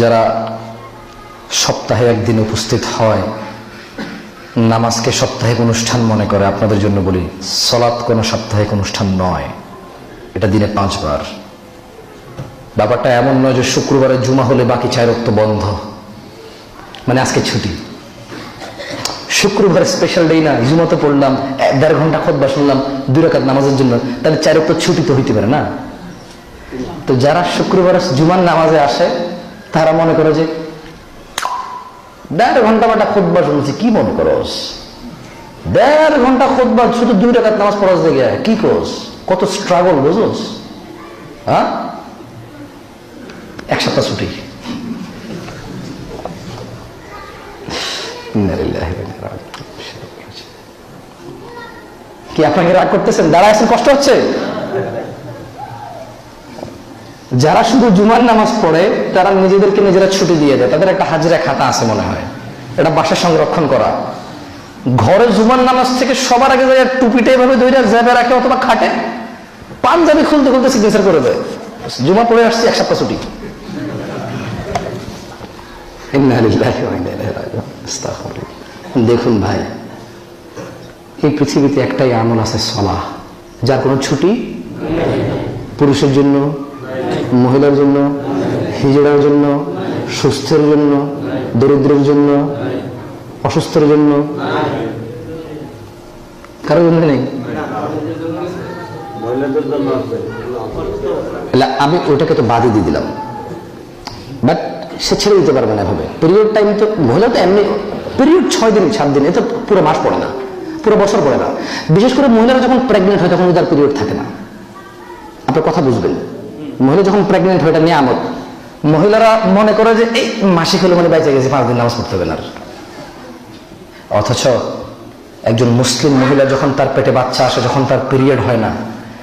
যারা সপ্তাহে একদিন উপস্থিত হয়, নামাজকে সাপ্তাহিক অনুষ্ঠান মনে করে, আপনাদের জন্য বলি, সলাৎ কোনো সাপ্তাহিক অনুষ্ঠান নয়, এটা দিনে পাঁচবার। ব্যাপারটা এমন নয় যে শুক্রবারে জুমা হলে বাকি চার রক্ত বন্ধ। মানে আজকে ছুটি। শুক্রবার স্পেশাল ডে না জুমা তো পড়লাম দেড় ঘণ্টা খোদবা শুনলাম, দুই রাকাত নামাজের জন্য, তাহলে চার রক্ত ছুটি তো হইতে পারে না। তো যারা শুক্রবার জুমার নামাজে আসে তারা মনে করে যে, দেড় ঘণ্টা বাটা খোদবা শুনছি, কি মনে করস? দেড় ঘণ্টা খোদবা শুধু দুই টাকার নামাজ পড়াস দেখে কি করস? কত স্ট্রাগল বুঝোস? হ্যাঁ? এক সপ্তাহ ছুটি। কি আপনাকে রাগ করতেছেন? দাঁড়ায় আছেন, কষ্ট হচ্ছে? যারা শুধু জুমার নামাজ পড়ে, তারা নিজেদেরকে নিজেরা ছুটি দিয়ে দেয়। তাদের একটা হাজিরা খাতা আছে মনে হয়। এটা বাসা সংরক্ষণ করা। ঘরে জুমার নামাজ থেকে সবার আগে যায় টুপিটা এভাবে ধরে জ্যাবে রাখে অথবা খাটে। পাঞ্জাবি খুলতে খুলতে সিগনেচার করে দেয়। জুমা পড়ে আসছে, এক সপ্তাহ ছুটি। দেখুন ভাই, এই পৃথিবীতে একটাই আমল আছে সলাহ। যার কোনো ছুটি? পুরুষের জন্য মহিলার জন্য হিজড়ার জন্য সুস্থের জন্য দরিদ্রের জন্য অসুস্থের জন্য। কারও জন্য নেই? আমি ওইটাকে তো বাদই দিয়ে দিলাম। বাট সে ছেড়ে দিতে পারবে না এভাবে। পিরিয়ড টাইম তো মহিলা তো এমনি পিরিয়ড ছয় দিন সাত দিন এ তো পুরো মাস পড়ে না। পুরো বছর পড়ে না। বিশেষ করে মহিলারা যখন প্রেগনেন্ট হয় তখন তার পিরিয়ড থাকে না। আপনার কথা বুঝবেন। মহিলা যখন প্রেগনেন্ট হয়, এটা নিয়ামত। মহিলারা মনে করে যে, এই মাসিক হলে মানে বাইচে গেছে, পাঁচ দিন নামাজ পড়তে হবে না। অথচ একজন মুসলিম মহিলা যখন তার পেটে বাচ্চা আসে, যখন তার পিরিয়ড হয় না,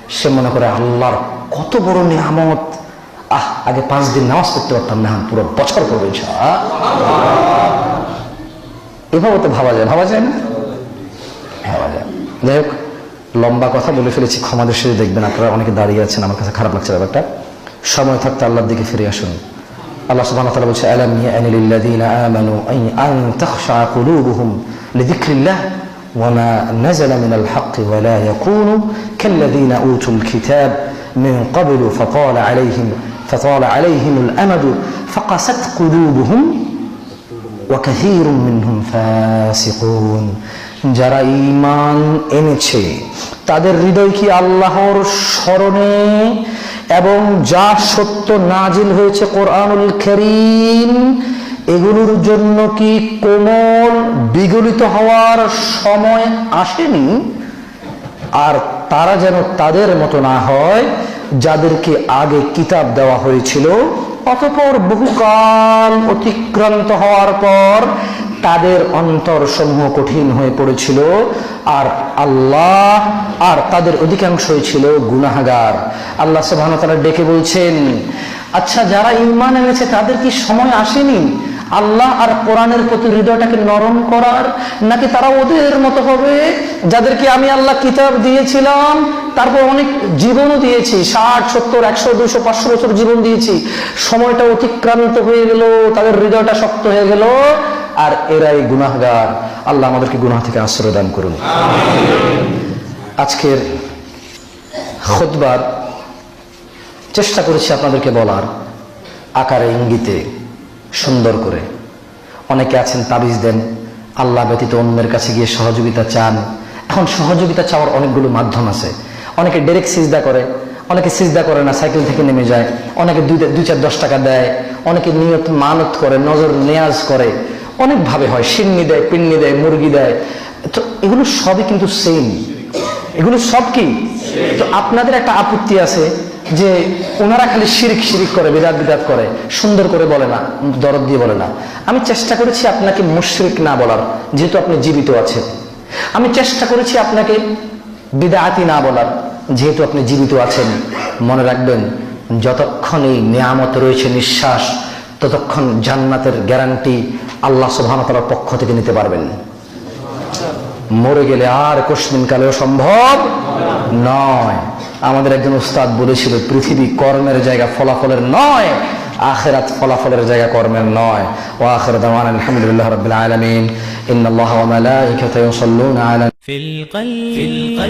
সে মনে করে, আল্লাহর কত বড় নিয়ামত। আহ, আগে পাঁচ দিন নামাজ পড়তে পারতাম না পুরো বছর করব। এভাবে তো ভাবা যায় ভাবা যায় না? ভাবা যায়। যাই হোক, লম্বা কথা বলে ফেলেছি ক্ষমাদের সাথে দেখবেন, আপনারা অনেকে দাঁড়িয়ে আছেন, আমার কাছে খারাপ লাগছে ব্যাপারটা। সময় থাকতে আল্লাহর দিকে ফিরে আসুন আল্লাহ সুবহানাহু ওয়া তাআলা বলছে আলাম ইয়ানি লিল্লাযীনা আমানু আন আন তাখশা কুলুবুহুম লিযিকরিল্লাহ وما نزل من الحق ولا يكونوا كالذين أوتوا الكتاب من قبل فطال عليهم فطال عليهم الأمد فقست قلوبهم وكثير منهم فاسقون যারা ঈমান এনেছে তাদের হৃদয় কি আল্লাহর স্মরণে এবং যা সত্য নাজিল হয়েছে কোরআনুল করিম, এগুলোর জন্য কি কোমল বিগলিত হওয়ার সময় আসেনি? আর তারা যেন তাদের মতো না হয়, যাদেরকে আগে কিতাব দেওয়া হয়েছিল, অতপর বহুকাল অতিক্রান্ত হওয়ার পর তাদের অন্তর সমূহ কঠিন হয়ে পড়েছিল, আর আল্লাহ, আর তাদের অধিকাংশই ছিল গুনাহাগার। আল্লাহ সুবহান তারা ডেকে বলছেন আচ্ছা যারা ইমান এনেছে, তাদের কি সময় আসেনি? আল্লাহ আর কোরআনের প্রতি হৃদয়টাকে নরম করার, নাকি তারা ওদের মতো হবে, যাদেরকে আমি আল্লাহ কিতাব দিয়েছিলাম, তারপর অনেক জীবনও দিয়েছি, ষাট, সত্তর, একশো দুশো পাঁচশো বছর জীবন দিয়েছি, সময়টা অতিক্রান্ত হয়ে গেল, তাদের হৃদয়টা শক্ত হয়ে গেল আর এরাই গুনাহগার। আল্লাহ আমাদেরকে গুনাহ থেকে আশ্রয় দান করুন। আজকের খোদবার চেষ্টা করেছি আপনাদেরকে বলার। আকারে, ইঙ্গিতে, সুন্দর করে। অনেকে আছেন তাবিজ দেন, আল্লাহ ব্যতীত অন্যের কাছে গিয়ে সহযোগিতা চান। এখন সহযোগিতা চাওয়ার অনেকগুলো মাধ্যম আছে। অনেকে ডাইরেক্ট সিজদা করে, অনেকে সিজদা করে না, সাইকেল থেকে নেমে যায়। অনেকে দুই দুই চার দশ টাকা দেয়। অনেকে নিয়ত মানত করে, নজর নেয়াজ করে। অনেকভাবে হয়, সিন্নি দেয়, পিন্নি দেয়, মুরগি দেয়। তো এগুলো সবই কিন্তু সেম এগুলো সব কি? তো আপনাদের একটা আপত্তি আছে যে ওনারা খালি শিরিক শিরিক করে, বিদাত বিদাত করে, সুন্দর করে বলে না, দরদ দিয়ে বলে না। আমি চেষ্টা করেছি আপনাকে মুশরিক না বলার, যেহেতু আপনি জীবিত আছেন। আমি চেষ্টা করেছি আপনাকে বিদায়াতি না বলার, যেহেতু আপনি জীবিত আছেন। মনে রাখবেন, যতক্ষণ এই নিয়ামত রয়েছে, নিঃশ্বাস ততক্ষণ জান্নাতের গ্যারান্টি আল্লাহ সোহানতালার পক্ষ থেকে নিতে পারবেন। মরে গেলে আর কোশ্মিন কালেও সম্ভব নয়। আমাদের একজন উস্তাদ বলেছিল, পৃথিবী কর্মের জায়গা ফলাফলের নয়, আখেরাত ফলাফলের জায়গা কর্মের নয়। ও আখের দামান আলহামদুলিল্লাহ রাব্বিল আলামিন। ইন্না আল্লাহ ওয়া মালাইকাতাহু ইউসাল্লুনা আলা ফিল কলবি ফিল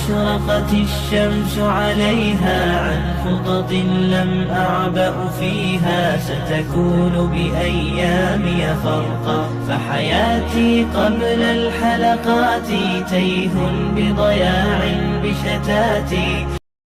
أشرقت الشمس عليها عن خطط لم أعبأ فيها. ستكون بأيامي فرقا فحياتي قبل الحلقات تيه بضياع بشتاتي.